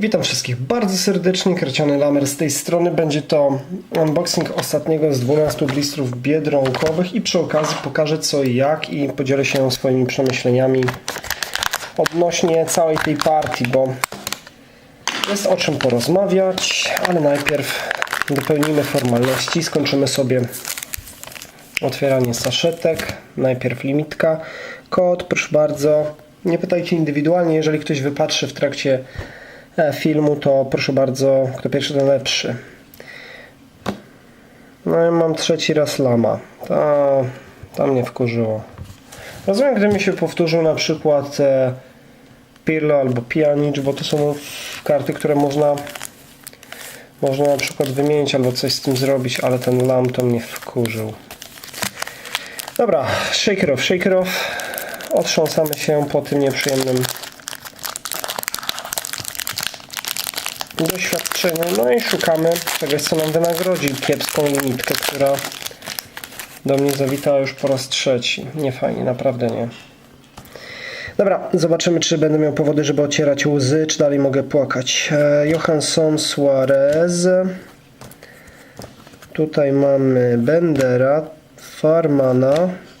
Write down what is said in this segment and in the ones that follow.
Witam wszystkich bardzo serdecznie, Kraciany Lamer z tej strony. Będzie to unboxing ostatniego z 12 blistrów biedronkowych i przy okazji pokażę co i jak i podzielę się swoimi przemyśleniami odnośnie całej tej partii, bo jest o czym porozmawiać, ale najpierw dopełnimy formalności, skończymy sobie otwieranie saszetek, najpierw limitka, kod, proszę bardzo, nie pytajcie indywidualnie, jeżeli ktoś wypatrzy w trakcie filmu, to proszę bardzo, kto pierwszy, ten lepszy. No i mam trzeci raz lama. To, to mnie wkurzyło. Rozumiem, gdy mi się powtórzył na przykład e, Pirlo albo Pjanic, bo to są karty, które można można na przykład wymienić albo coś z tym zrobić, ale ten lam to mnie wkurzył. Dobra, shaker off, shaker off. Otrząsamy się po tym nieprzyjemnym doświadczeniu. No i szukamy czegoś, co nam wynagrodzi kiepską limitkę, która do mnie zawitała już po raz trzeci. Nie fajnie, naprawdę nie. Dobra, zobaczymy, czy będę miał powody, żeby ocierać łzy, czy dalej mogę płakać. E, Johansson, Suarez. Tutaj mamy Bendera, Farmana.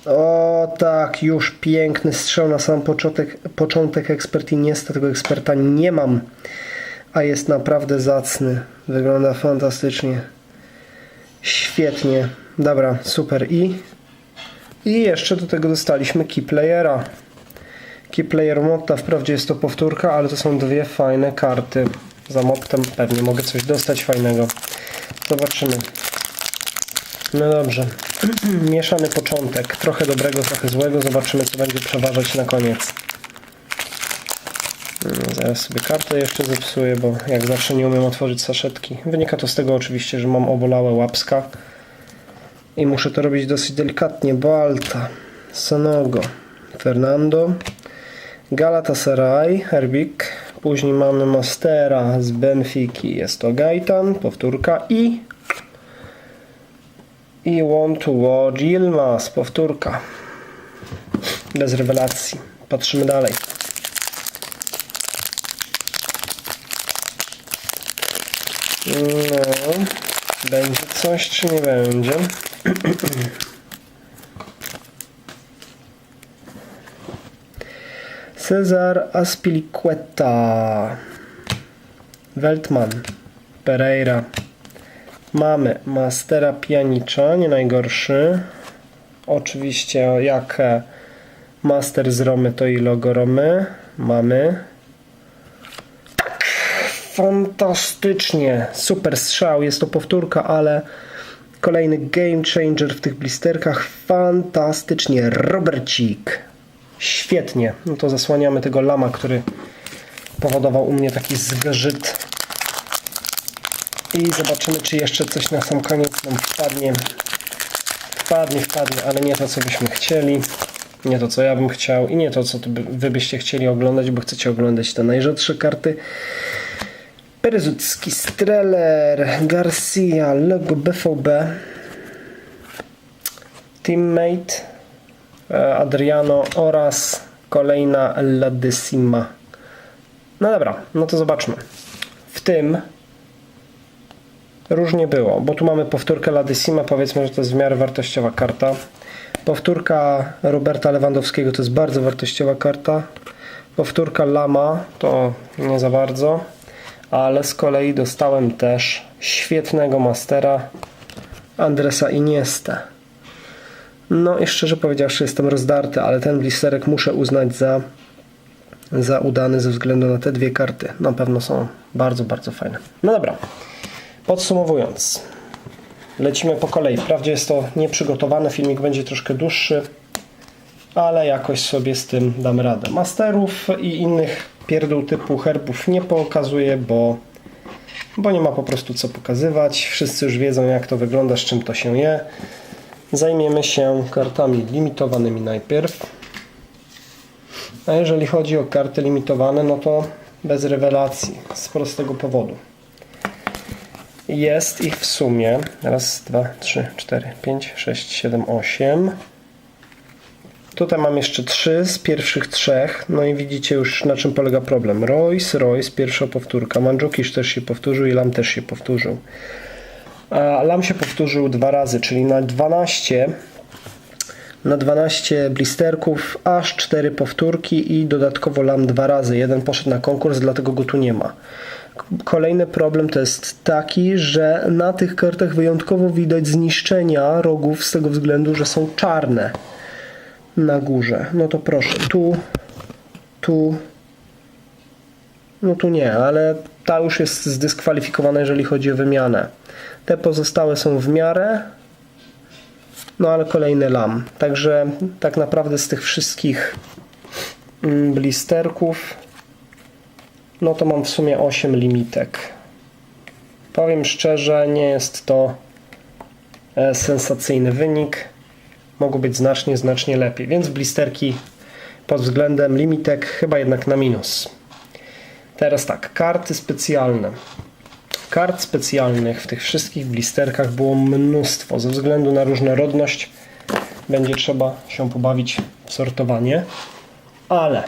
O tak, już piękny strzał na sam początek, początek ekspert Iniesta. Tego eksperta nie mam, a jest naprawdę zacny. Wygląda fantastycznie. Świetnie. Dobra, super. I, i jeszcze do tego dostaliśmy Keyplayera. Keyplayer Motta, wprawdzie jest to powtórka, ale to są dwie fajne karty. Za Mottem pewnie mogę coś dostać fajnego. Zobaczymy. No dobrze. Mieszany początek. Trochę dobrego, trochę złego. Zobaczymy, co będzie przeważać na koniec. Zaraz sobie kartę jeszcze zepsuję, bo jak zawsze nie umiem otworzyć saszetki. Wynika to z tego oczywiście, że mam obolałe łapska. I muszę to robić dosyć delikatnie. Balta, Sonogo, Fernando, Galatasaray, Herbik. Później mamy Mastera z Benfiki. Jest to Gaitan, powtórka i i Want to Watch Yilmaz, powtórka. Bez rewelacji. Patrzymy dalej. No, będzie coś czy nie będzie? Cezar Aspilicueta Weltman Pereira Mamy Mastera Pianicza, nie najgorszy. Oczywiście jak Master z Romy to i logo Romy. Mamy. Fantastycznie. Super strzał. Jest to powtórka, ale kolejny game changer w tych blisterkach. Fantastycznie. Robercik. Świetnie. No to zasłaniamy tego lama, który powodował u mnie taki zgrzyt i zobaczymy, czy jeszcze coś na sam koniec nam wpadnie. Wpadnie, wpadnie, ale nie to, co byśmy chcieli. Nie to, co ja bym chciał i nie to, co wy byście chcieli oglądać, bo chcecie oglądać te najrzadsze karty. Perezucki, Streller, Garcia, logo BVB, Teammate, e, Adriano oraz kolejna Ladysima. No dobra, no to zobaczmy. W tym Różnie było, bo tu mamy powtórkę Ladysima, powiedzmy, że to jest w miarę wartościowa karta. Powtórka Roberta Lewandowskiego to jest bardzo wartościowa karta. Powtórka Lama to nie za bardzo, ale z kolei dostałem też świetnego mastera Andresa Iniesta. No i szczerze powiedziawszy jestem rozdarty, ale ten blisterek muszę uznać za, za udany ze względu na te dwie karty. Na pewno są bardzo, bardzo fajne. No dobra. Podsumowując, lecimy po kolei. Wprawdzie jest to nieprzygotowany, filmik będzie troszkę dłuższy, ale jakoś sobie z tym dam radę. Masterów i innych pierdół typu herbów nie pokazuję, bo, bo nie ma po prostu co pokazywać. Wszyscy już wiedzą jak to wygląda, z czym to się je. Zajmiemy się kartami limitowanymi najpierw. A jeżeli chodzi o karty limitowane, no to bez rewelacji, z prostego powodu. Jest ich w sumie raz, dwa, trzy, cztery, pięć, sześć, siedem, osiem. Tutaj mam jeszcze trzy z pierwszych trzech. No i widzicie już na czym polega problem. Royce, Royce, pierwsza powtórka. Mandzukisz też się powtórzył i Lam też się powtórzył. A Lam się powtórzył dwa razy, czyli na 12 na 12 blisterków aż 4 powtórki i dodatkowo Lam dwa razy. Jeden poszedł na konkurs, dlatego go tu nie ma. Kolejny problem to jest taki, że na tych kartach wyjątkowo widać zniszczenia rogów z tego względu, że są czarne na górze. No to proszę, tu, tu, no tu nie, ale ta już jest zdyskwalifikowana, jeżeli chodzi o wymianę. Te pozostałe są w miarę, no ale kolejny lam. Także tak naprawdę z tych wszystkich mm, blisterków, no to mam w sumie 8 limitek. Powiem szczerze, nie jest to e, sensacyjny wynik. Mogło być znacznie, znacznie lepiej. Więc blisterki pod względem limitek chyba jednak na minus. Teraz tak, karty specjalne. Kart specjalnych w tych wszystkich blisterkach było mnóstwo. Ze względu na różnorodność będzie trzeba się pobawić w sortowanie. Ale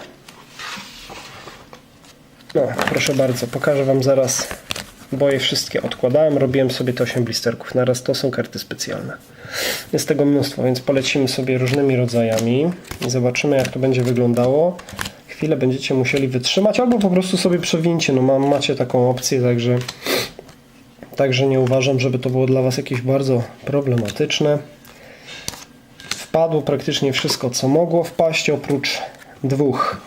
no, proszę bardzo, pokażę Wam zaraz, bo je wszystkie odkładałem, robiłem sobie te 8 blisterków. Naraz to są karty specjalne. Jest tego mnóstwo, więc polecimy sobie różnymi rodzajami i zobaczymy jak to będzie wyglądało. Chwilę będziecie musieli wytrzymać, albo po prostu sobie przewincie. No mam, macie taką opcję, także, także nie uważam, żeby to było dla Was jakieś bardzo problematyczne. Wpadło praktycznie wszystko, co mogło wpaść, oprócz dwóch.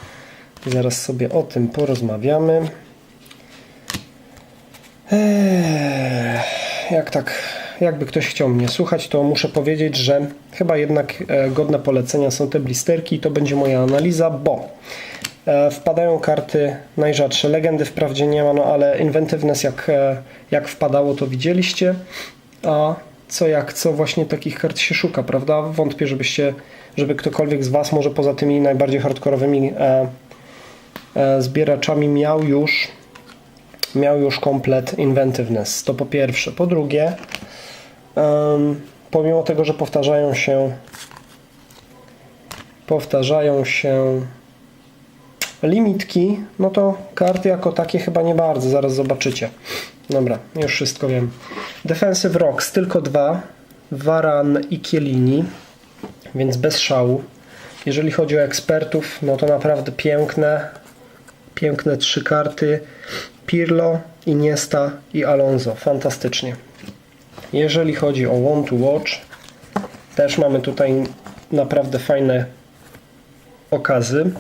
Zaraz sobie o tym porozmawiamy. Eee, jak tak, jakby ktoś chciał mnie słuchać, to muszę powiedzieć, że chyba jednak e, godne polecenia są te blisterki i to będzie moja analiza, bo e, wpadają karty najrzadsze. Legendy wprawdzie nie ma, no ale Inventiveness jak, e, jak wpadało to widzieliście, a co jak co właśnie takich kart się szuka, prawda? Wątpię, żebyście, żeby ktokolwiek z Was może poza tymi najbardziej hardkorowymi e, e, zbieraczami miał już miał już komplet inventiveness. To po pierwsze. Po drugie, um, pomimo tego, że powtarzają się powtarzają się limitki, no to karty jako takie chyba nie bardzo, zaraz zobaczycie. Dobra, już wszystko wiem. Defensive Rocks tylko dwa, Varan i Kielini, więc bez szału. Jeżeli chodzi o ekspertów, no to naprawdę piękne, piękne trzy karty. Pirlo, Iniesta i Alonso. Fantastycznie. Jeżeli chodzi o One to Watch, też mamy tutaj naprawdę fajne okazy.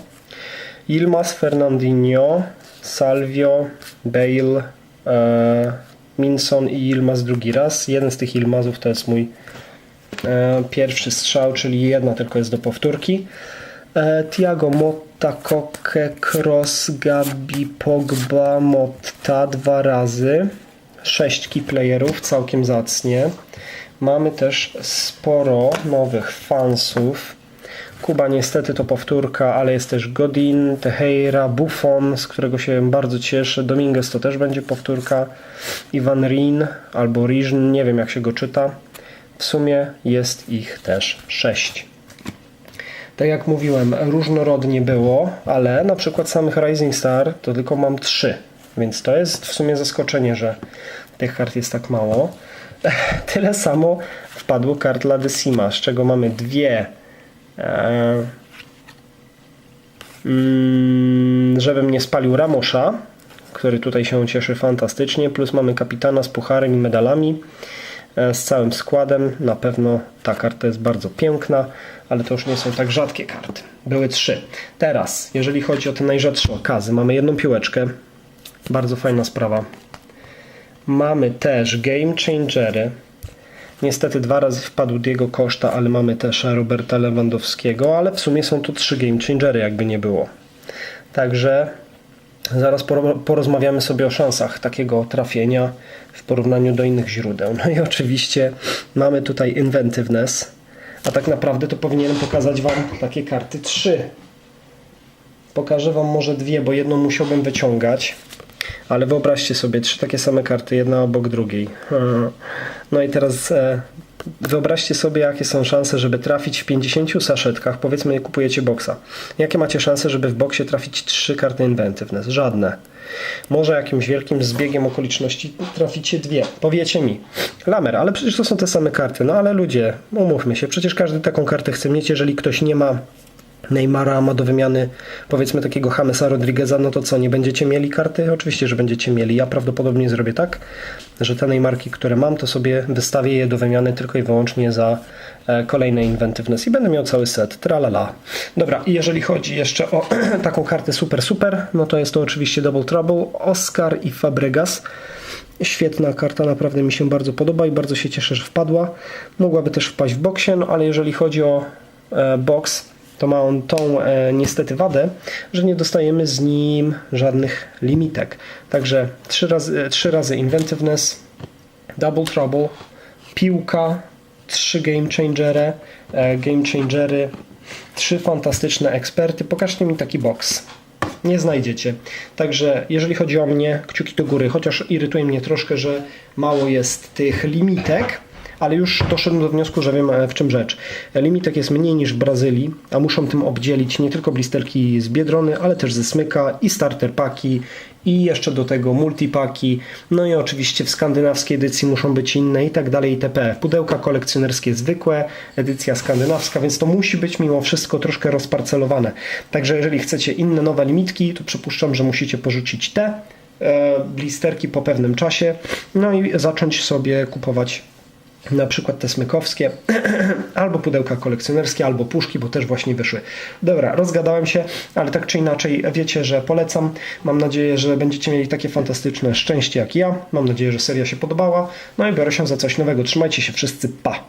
Ilmas, Fernandinho, Salvio, Bale, e, Minson i Ilmas drugi raz. Jeden z tych Ilmazów to jest mój e, pierwszy strzał, czyli jedna tylko jest do powtórki. E, Tiago Motta, Koke, Cross, Gabi, Pogba, Motta dwa razy. Sześć keyplayerów, całkiem zacnie. Mamy też sporo nowych fansów. Kuba niestety to powtórka, ale jest też Godin, Teheira, Buffon, z którego się bardzo cieszę. Dominguez to też będzie powtórka. Ivan Rin albo Rijn, nie wiem jak się go czyta. W sumie jest ich też sześć. Tak jak mówiłem, różnorodnie było, ale na przykład samych Rising Star to tylko mam trzy, więc to jest w sumie zaskoczenie, że tych kart jest tak mało. Tyle samo wpadło kart La Decima, z czego mamy dwie. E, mm, żebym nie spalił Ramosza, który tutaj się cieszy fantastycznie, plus mamy kapitana z pucharem i medalami z całym składem. Na pewno ta karta jest bardzo piękna, ale to już nie są tak rzadkie karty. Były trzy. Teraz, jeżeli chodzi o te najrzadsze okazy, mamy jedną piłeczkę. Bardzo fajna sprawa. Mamy też Game Changery. Niestety dwa razy wpadł Diego Costa, ale mamy też Roberta Lewandowskiego, ale w sumie są to trzy Game Changery, jakby nie było. Także zaraz porozmawiamy sobie o szansach takiego trafienia w porównaniu do innych źródeł. No i oczywiście mamy tutaj Inventiveness, a tak naprawdę to powinienem pokazać Wam takie karty trzy. Pokażę Wam może dwie, bo jedną musiałbym wyciągać. Ale wyobraźcie sobie, trzy takie same karty, jedna obok drugiej. No i teraz e, Wyobraźcie sobie, jakie są szanse, żeby trafić w 50 saszetkach. Powiedzmy, kupujecie boksa. Jakie macie szanse, żeby w boksie trafić 3 karty Inventiveness? Żadne. Może jakimś wielkim zbiegiem okoliczności traficie dwie. Powiecie mi, Lamer, ale przecież to są te same karty. No ale ludzie, umówmy się, przecież każdy taką kartę chce mieć. Jeżeli ktoś nie ma Neymara ma do wymiany powiedzmy takiego Jamesa Rodrigueza, no to co, nie będziecie mieli karty? Oczywiście, że będziecie mieli. Ja prawdopodobnie zrobię tak, że te Neymarki, które mam, to sobie wystawię je do wymiany tylko i wyłącznie za e, kolejne Inventiveness i będę miał cały set. Tralala. Dobra, i jeżeli chodzi jeszcze o taką kartę super, super, no to jest to oczywiście Double Trouble, Oscar i Fabregas. Świetna karta, naprawdę mi się bardzo podoba i bardzo się cieszę, że wpadła. Mogłaby też wpaść w boksie, no ale jeżeli chodzi o e, box, to ma on tą e, niestety wadę, że nie dostajemy z nim żadnych limitek. Także trzy razy, trzy razy Inventiveness, Double Trouble, piłka, trzy Game Changery, e, Game Changery, trzy fantastyczne eksperty. Pokażcie mi taki box. Nie znajdziecie. Także jeżeli chodzi o mnie, kciuki do góry, chociaż irytuje mnie troszkę, że mało jest tych limitek, ale już doszedłem do wniosku, że wiem e, w czym rzecz. Limitek jest mniej niż w Brazylii, a muszą tym obdzielić nie tylko blisterki z Biedrony, ale też ze Smyka i starter paki i jeszcze do tego multipaki, no i oczywiście w skandynawskiej edycji muszą być inne i tak dalej itp. Pudełka kolekcjonerskie zwykłe, edycja skandynawska, więc to musi być mimo wszystko troszkę rozparcelowane. Także jeżeli chcecie inne nowe limitki, to przypuszczam, że musicie porzucić te e, blisterki po pewnym czasie, no i zacząć sobie kupować na przykład te smykowskie, albo pudełka kolekcjonerskie, albo puszki, bo też właśnie wyszły. Dobra, rozgadałem się, ale tak czy inaczej wiecie, że polecam. Mam nadzieję, że będziecie mieli takie fantastyczne szczęście jak ja. Mam nadzieję, że seria się podobała. No i biorę się za coś nowego. Trzymajcie się wszyscy, pa!